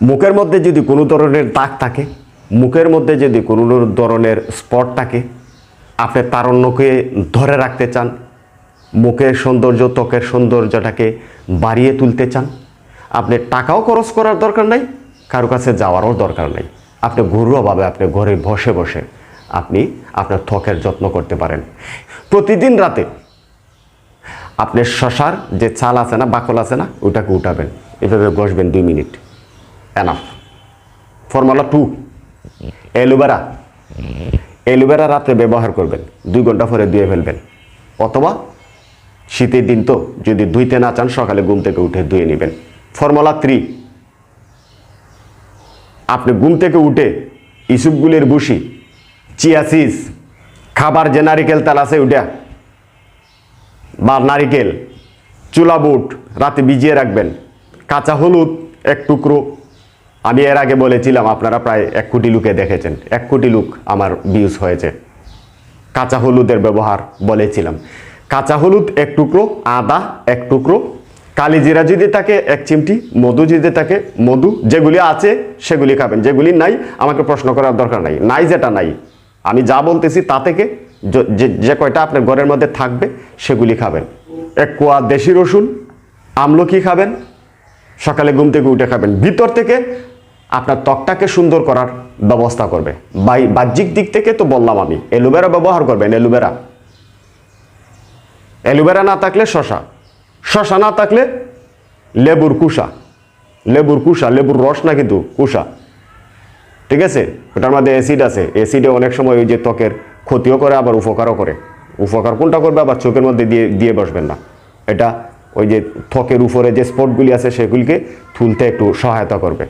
মুখের মধ্যে যদি কোনো ধরনের দাগ থাকে, মুখের মধ্যে যদি কোনো ধরনের স্পট থাকে, আপনি তারণ্যকে ধরে রাখতে চান, মুখের সৌন্দর্য, ত্বকের সৌন্দর্যটাকে বাড়িয়ে তুলতে চান, আপনি টাকাও খরচ করার দরকার নাই, কারও কাছে যাওয়ারও দরকার নেই। আপনি ঘরোয়াভাবে আপনি ঘরে বসে বসে আপনি আপনার ত্বকের যত্ন করতে পারেন। প্রতিদিন রাতে আপনি শশার যে চাল আছে না, বাকল আছে না, ওটাকে উঠাবেন। এভাবে বসবেন দুই minute. Enough formula two aloe vera aloe vera রাতে ব্যবহার করবেন। দুই ঘণ্টা পরে ধুয়ে ফেলবেন। অথবা শীতের দিন তো যদি ধুইতে না চান, সকালে ঘুম থেকে উঠে ধুয়ে নেবেন। ফর্মুলা থ্রি আপনি ঘুম থেকে উঠে ইসুপগুলির বুসি চিয়াসিস খাবার যে নারিকেল তেল আছে ওটা বা নারিকেল, চুলা বুট রাতে ভিজিয়ে রাখবেন। কাঁচা হলুদ, এক টুকরো আমি এর আগে বলেছিলাম, আপনারা প্রায় এক কোটি লুকে দেখেছেন। এক কোটি লুক আমার ভিউজ হয়েছে। কাঁচা হলুদের ব্যবহার বলেছিলাম। কাঁচা হলুদ এক টুকরো, আদা এক টুকরো কালি জিরা যদি থাকে এক চিমটি, মধু যদি থাকে মধু, যেগুলি আছে সেগুলি খাবেন, যেগুলি নাই, আমাকে প্রশ্ন করার দরকার নাই। নাই যেটা নাই, আমি যা বলতেছি তা থেকে যে যে কয়টা আপনার ঘরের মধ্যে থাকবে সেগুলি খাবেন। এক কোয়া দেশি রসুন, আমলকি খাবেন, সকালে ঘুম থেকে উঠে খাবেন। ভিতর থেকে আপনার ত্বকটাকে সুন্দর করার ব্যবস্থা করবে। বাই বাহ্যিক দিক থেকে তো বললাম আমি অ্যালোভেরা ব্যবহার করবেন অ্যালোভেরা অ্যালোভেরা না থাকলে শশা। শশা না থাকলে লেবুর কুষা। লেবুর কুষা, লেবুর রস না কিন্তু কুষা। ঠিক আছে? ওটার মধ্যে অ্যাসিড আছে। অ্যাসিডে অনেক সময় ওই যে ত্বকের ক্ষতিও করে, আবার উপকারও করে। উপকার কোনটা করবে? আবার চোখের মধ্যে দিয়ে দিয়ে বসবেন না। এটা ওই যে ত্বকের উপরে যে স্পটগুলি আছে, সেগুলিকে তুলতে একটু সহায়তা করবে।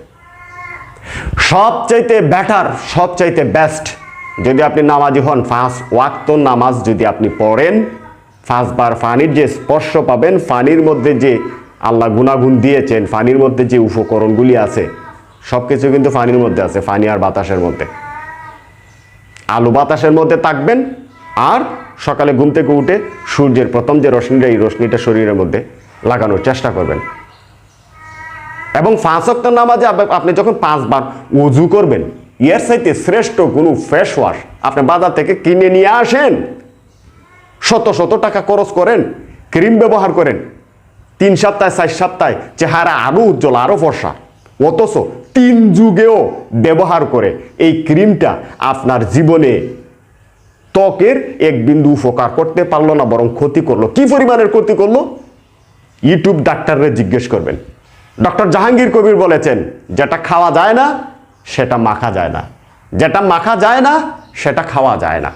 সবচাইতে ব্যাটার সবচাইতে বেস্ট যদি আপনি নামাজি হন ফার্স্ট ওয়াক্ত নামাজ যদি আপনি পড়েন ফার্স্টবার ফানির যে স্পর্শ পাবেন, ফানির মধ্যে যে আল্লাহ গুণাগুণ দিয়েছেন, ফানির মধ্যে যে উপকরণগুলি আছে সব কিছু কিন্তু ফানির মধ্যে আছে, ফানি আর বাতাসের মধ্যে। আলু বাতাসের মধ্যে থাকবেন, আর সকালে ঘুম থেকে উঠে সূর্যের প্রথম যে রশ্মিটা, এই রশ্মিটা শরীরের মধ্যে লাগানোর চেষ্টা করবেন। এবং পাঁচ অক্ট নামাজে আপনি যখন পাঁচবার উজু করবেন, এর সাইতে শ্রেষ্ঠ কোনো ফেস ওয়াশ আপনি বাজার থেকে কিনে নিয়ে আসেন। শত শত টাকা খরচ করেন ক্রিম ব্যবহার করেন। তিন সপ্তাহে, চার সপ্তাহে চেহারা আরও উজ্জ্বল আরও ফর্সা। অথচ তিন যুগেও ব্যবহার করে এই ক্রিমটা আপনার জীবনে ত্বকের এক বিন্দু উপকার করতে পারল না, বরং ক্ষতি করল। কি পরিমাণের ক্ষতি করল? ইউটিউব ডাক্তাররে জিজ্ঞেস করবেন। ডক্টর জাহাঙ্গীর কবির বলেছেন, যেটা খাওয়া যায় না, সেটা মাখা যায় না। যেটা মাখা যায় না, সেটা খাওয়া যায় না।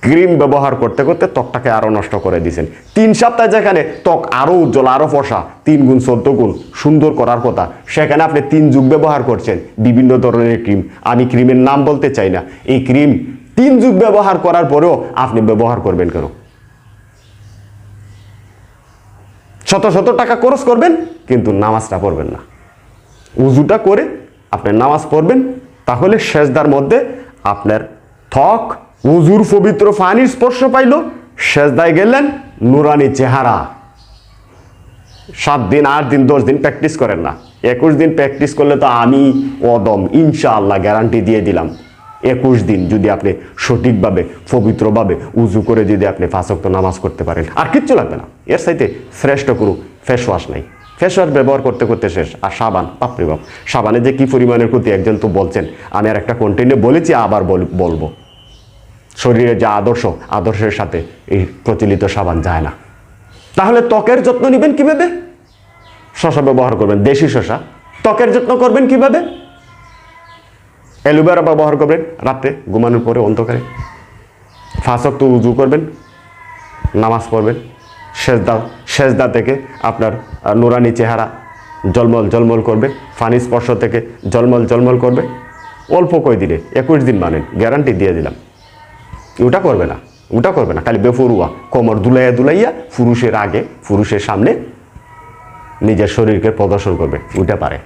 ক্রিম ব্যবহার করতে করতে ত্বকটাকে আরও নষ্ট করে দিয়েছেন। তিন সপ্তাহে যেখানে ত্বক আরও উজ্জ্বল আরও ফসা, তিন গুণ চোদ্দ গুণ সুন্দর করার কথা, সেখানে আপনি তিন যুগ ব্যবহার করছেন বিভিন্ন ধরনের ক্রিম। আমি ক্রিমের নাম বলতে চাই না। এই ক্রিম তিন যুগ ব্যবহার করার পরেও আপনি ব্যবহার করবেন কেন? শত শত টাকা খরচ করবেন, কিন্তু নামাজটা পড়বেন না। উজুটা করে আপনি নামাজ পড়বেন, তাহলে সেজদার মধ্যে আপনার ত্বক, উজুর পবিত্র ফানির স্পর্শ পাইল, সেজদায় গেলেন নুরানি চেহারা। সাত দিন, আট দিন, দশ দিন প্র্যাকটিস করেন না। একুশ দিন প্র্যাকটিস করলে তো আমি অদম, ইনশাআল্লাহ গ্যারান্টি দিয়ে দিলাম। একুশ দিন যদি আপনি সঠিকভাবে, পবিত্রভাবে উজু করে যদি আপনি ফাঁসক্ত নামাজ করতে পারেন, আর কিচ্ছু লাগবে না। এর সাইতে শ্রেষ্ঠ কোনো ফেস ওয়াশ নাই। ফেস ওয়াশ ব্যবহার করতে করতে শেষ। আর সাবান, বাপরে বাপ। সাবানে যে কি পরিমাণের ক্ষতি, একজন তো বলছেন। আমি আর একটা কন্টেন্টে বলেছি, আবার বল- বলব। শরীরের যে আদর্শ, আদর্শের সাথে এই প্রচলিত সাবান যায় না। তাহলে ত্বকের যত্ন নেবেন কীভাবে? শশা ব্যবহার করবেন, দেশি শশা। ত্বকের যত্ন করবেন কীভাবে? অ্যালোভেরা ব্যবহার করবেন। রাতে ঘুমানোর পরে অন্ধকারে ফাঁসক তো উজু করবেন, নামাজ পড়বেন। সেজদা সেজদা থেকে আপনার নুরানি চেহারা জলমল জলমল করবে। ফানি স্পর্শ থেকে জলমল জলমল করবে। অল্প কই দিলে একুশ দিন মানেন গ্যারান্টি দিয়ে দিলাম। ওটা করবে না, ওটা করবে না। খালি বেফরুয়া, কোমর দুলাইয়া দুলাইয়া, পুরুষের আগে, পুরুষের সামনে নিজের শরীরকে প্রদর্শন করবে। ওইটা পারে।